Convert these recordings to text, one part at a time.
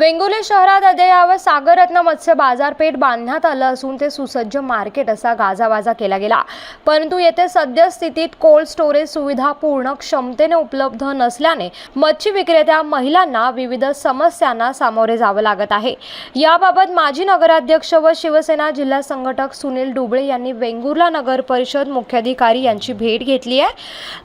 वेंगुर्ले शहरात अद्ययावत सागररत्न मत्स्य बाजारपेठ बांधण्यात आलं असून ते सुसज्ज मार्केट असा गाजावाजा केला गेला. परंतु येथे सद्यस्थितीत कोल्ड स्टोरेज सुविधा पूर्ण क्षमतेने उपलब्ध नसल्याने मच्छी विक्रेत्या महिलांना विविध समस्यांना सामोरे जावं लागत आहे. याबाबत माजी नगराध्यक्ष व शिवसेना जिल्हा संघटक सुनील डुबळे यांनी वेंगुर्ला नगर परिषद मुख्याधिकारी यांची भेट घेतली आहे.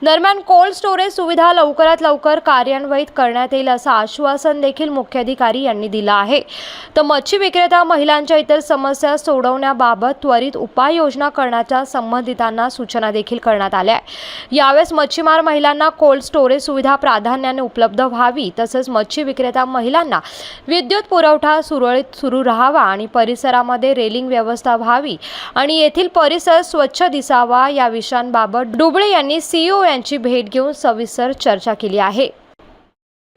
दरम्यान कोल्ड स्टोरेज सुविधा लवकरात लवकर कार्यान्वित करण्यात येईल असं आश्वासन देखील मुख्याधिकारी यांनी दिलं आहे. तर मच्छी विक्रेता महिलांच्या इतर समस्या सोडवण्याबाबत त्वरित उपाययोजना करण्याच्या संबंधितांना सूचना देखील करण्यात आल्या आहे. यावेळेस मच्छीमार महिलांना कोल्ड स्टोरेज सुविधा प्राधान्याने उपलब्ध व्हावी तसंच मच्छी विक्रेता महिलांना विद्युत पुरवठा सुरळीत सुरू राहावा आणि परिसरामध्ये रेलिंग व्यवस्था व्हावी आणि येथील परिसर स्वच्छ दिसावा या विषयांबाबत डुबळे यांनी सीईओ यांची भेट घेऊन सविस्तर चर्चा केली आहे.